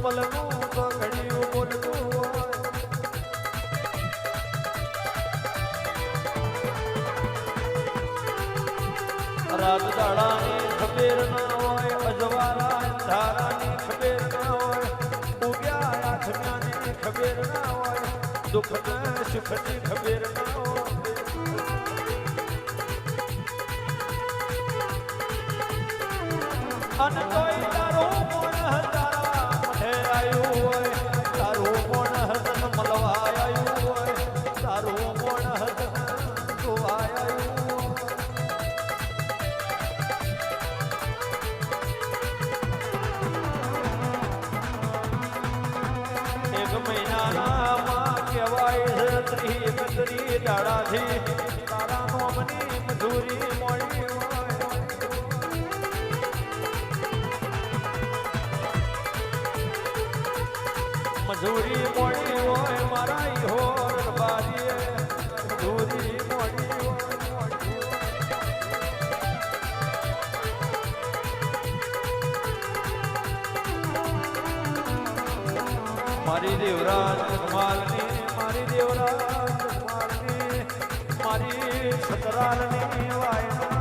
ઘડિયું બોલતું હોય રાત દાડાની ખબેર ના હોય અજવાળા અંધારાની ખબેર ના હોય ઉગ્યા આથમ્યાની ખબેર ના હોય દુઃખ અને કોઈ તારું પણ તારા આયું હોય, તારું કોણ હદન મળવા આયું હોય, તારું કોણ હદન જોવા આયું એક મહિનાના કહેવાય છે ત્રી એકત્રી દાડાથી મજૂરી મોડી હોય મારા ઈહોર બારીએ મજૂરી મોડી. મારી દેવરાજ માલની મારી દેવરાજ માલની મારી સતરાલની વાયના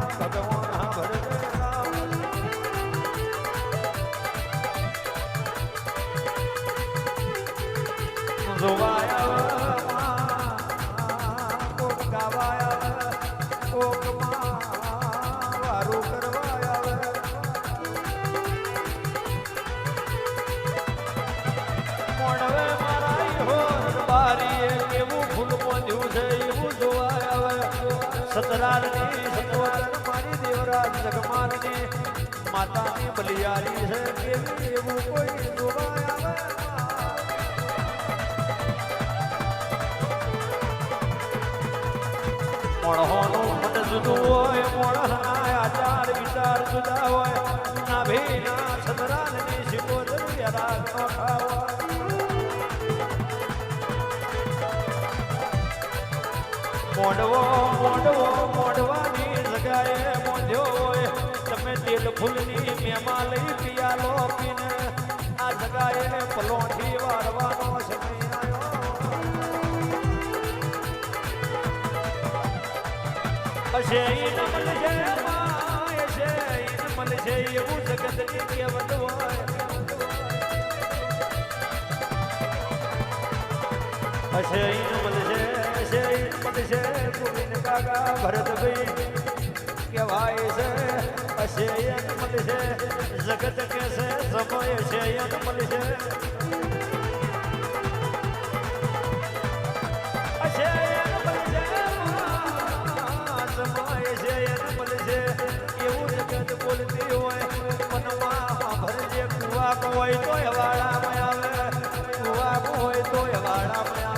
સતરાલની સતવતન મારી દેવરાજ જગમાલની માતાની બલિયારી છે, કેવી એવું કોઈ જોવાય મન જુદું હોય મોણહના આચાર વિચાર જુદા હોય. ના ભીના સતરાલની શિકોતરી રાગ નોખા હોય મોડવો મોડવો મોડવાની જગાએ મોઢ્યો તમે તેલ ફૂલની મેમાં લઈ પિયાલો પીને આ જગાએ પલોઠી વાળવાનો સમય આવ્યો. છે ઈન મળશે માય છે ઈન મળશે એવું જગતની કહેવત હોય. હશે હશે ઈન મળશે ગોવિંદ કાકા ભરતભાઈ કહેવાય છે, હશે ઈન છે. જગત કે છે સમય છે ઈન છે. બોલતી હોય, મનમાં ભરજે કુવા હોય તો વાળામાં આવે. કુવા હોય તોય વાળામાં આવે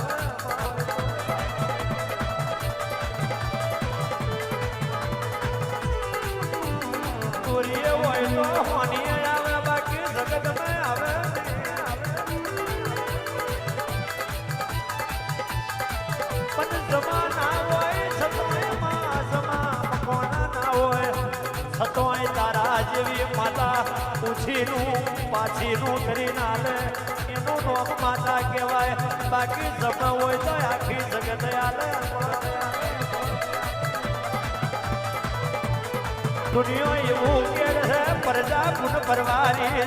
તારા જેવી માતા પૂછીનું પાછીનું કરી ના લે એનું માતા કહેવાય બાકી જમા હોય તો આખી જગત આલે દુનિયો એવું કે છે પ્રજા પુન પરવારી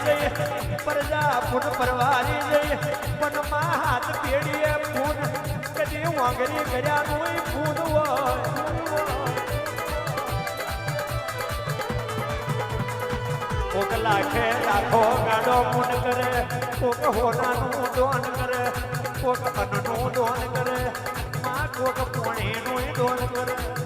પ્રજા પુન પરવારી જઈ મનમાં હાથ પેડીએ ફૂન, કદી વાંગરી કર્યાનું ફૂન હોય. કોક લાખે લાખો ગાડો મૂન કરે, કોક હોનાનું દોન કરે, કોક અન્નનું દોન કરે, માં કોક પોણીનું દોન કરે.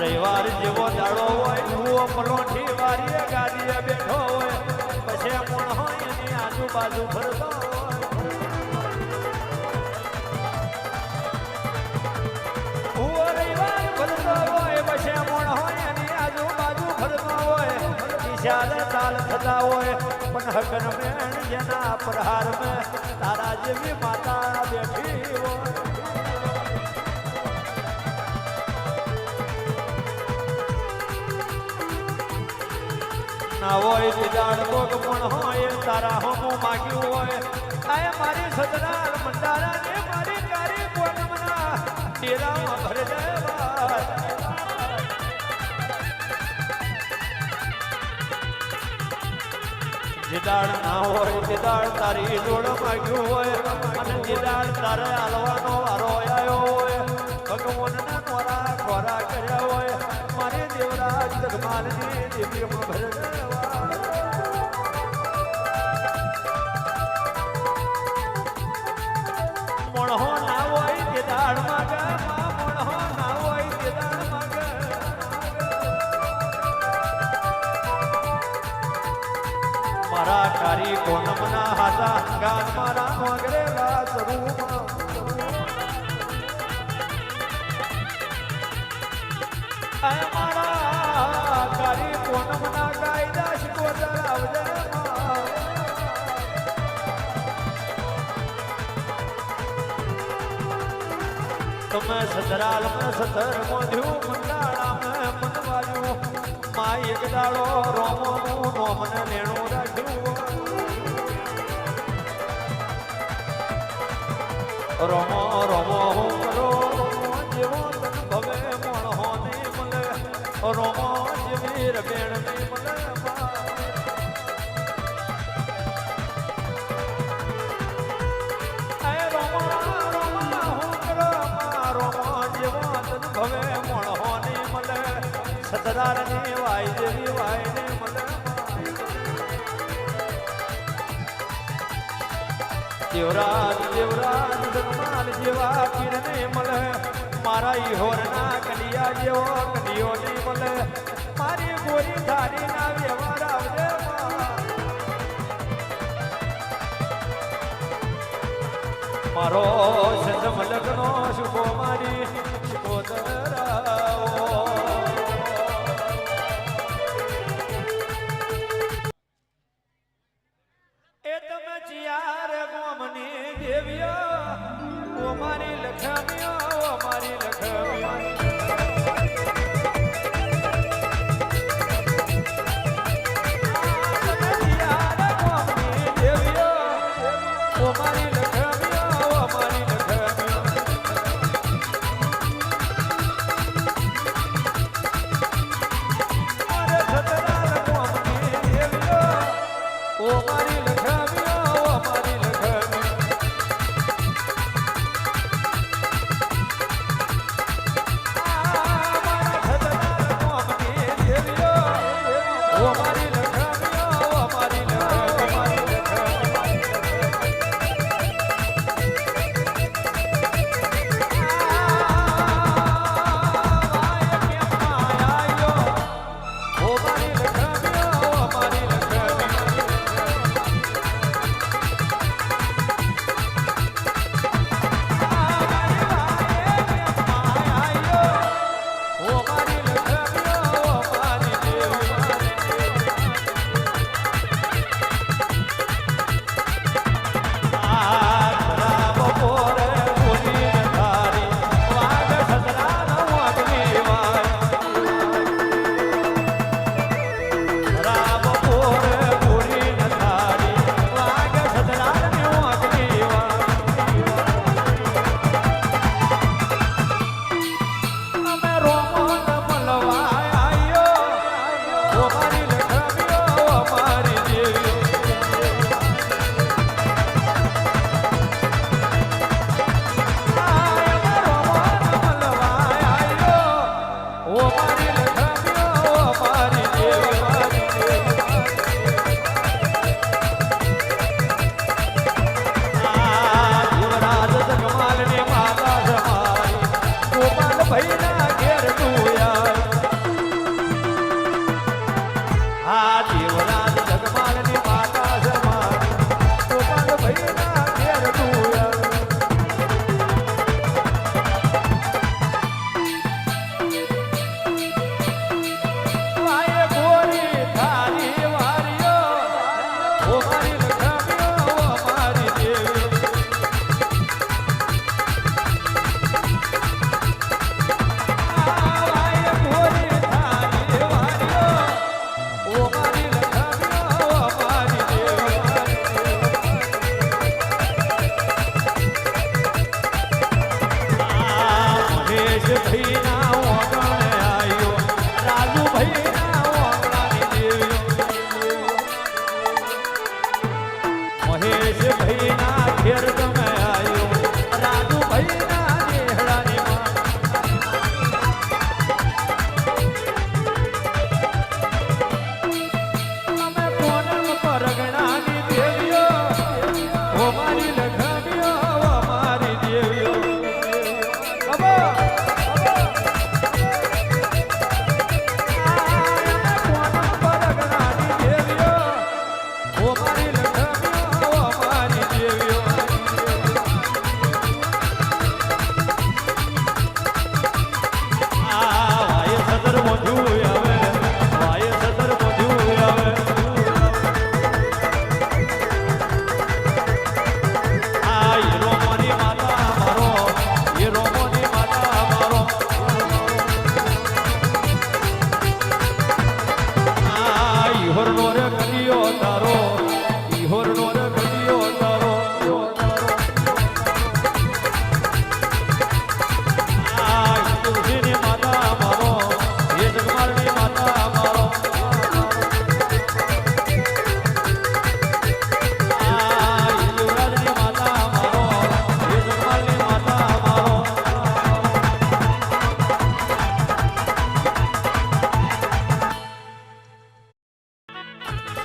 રવિવાર જેવો દાડો હોય, ભૂવો પલોઠી વારીએ, ગાડીએ બેઠો હોય, પછી પણ હોય, એની આજુબાજુ ફરતો ચાર તાલ થતા હોય, પણ હકન મેણ જેના પ્રહાર તારા જેવી માતા બેઠી હોય. ના હોય દીદાળ ભોગ પણ હોય, તારા હમો માગ્યું હોય. આય મારી સદનાલ મંડારા ને મારી કારી પૂનમના તેરામાં ભર દેવા. જીદાળ ના હોય જીદાળ તારી જોડ માગ્યું હોય, અને જીદાળ તારે હાલવાનો વારો હોય દેવરાજ જગમાલની દિવ્યમાં ભર દેવા ના હોય તે દાળ માગે માં ના હોય તે દાળ માગે મારા કારી કોનમના હાથા ગાન મારા મોગરેલા સ્વરૂપ આય મારા તમે સતરાલ મેં સતર મોઢ્યું મંડાળા મેં મનવાયું માય એક દાડો રોમોનું નોમને લેણું રાખ્યું. રોમો રોમો હું કરો જેવો ભવે મોણહો નહીં મળે. રોમો જેવી રબેણ સતરારની વાય જેવી વાય ને દેવરાજ દેવરાજ, ધનમાલ જેવા પીર ને મળે મારા ઈહોરના કલિયા જેવો કલિયો નહીં મળે મારી ગોરી ધારી ના વ્યવહાર આવજે મારો સંત મલકનો શુભો મારી, શુભો એ આ દેવરાજ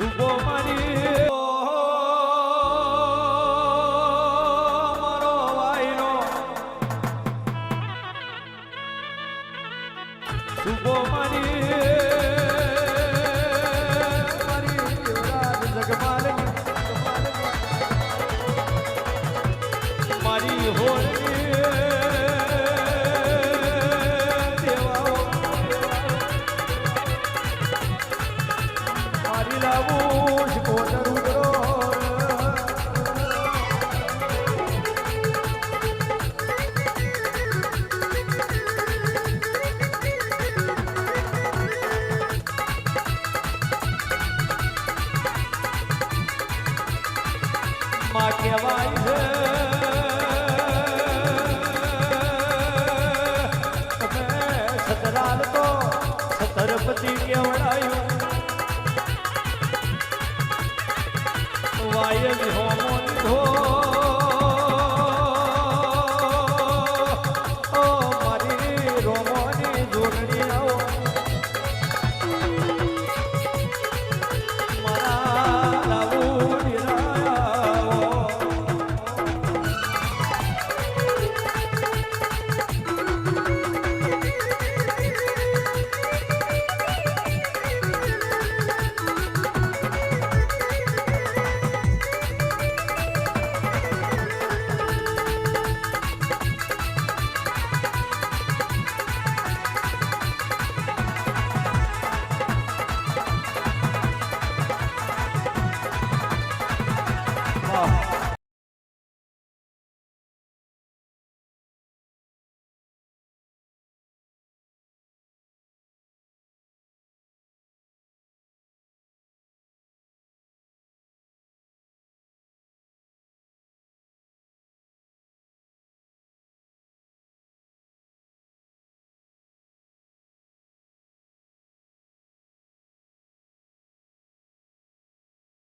શુભો મારી મારો માં કહેવાય છે તમે સતરાલ તો સતરપતિ કેવડાયું વાય વિહોમો લીધો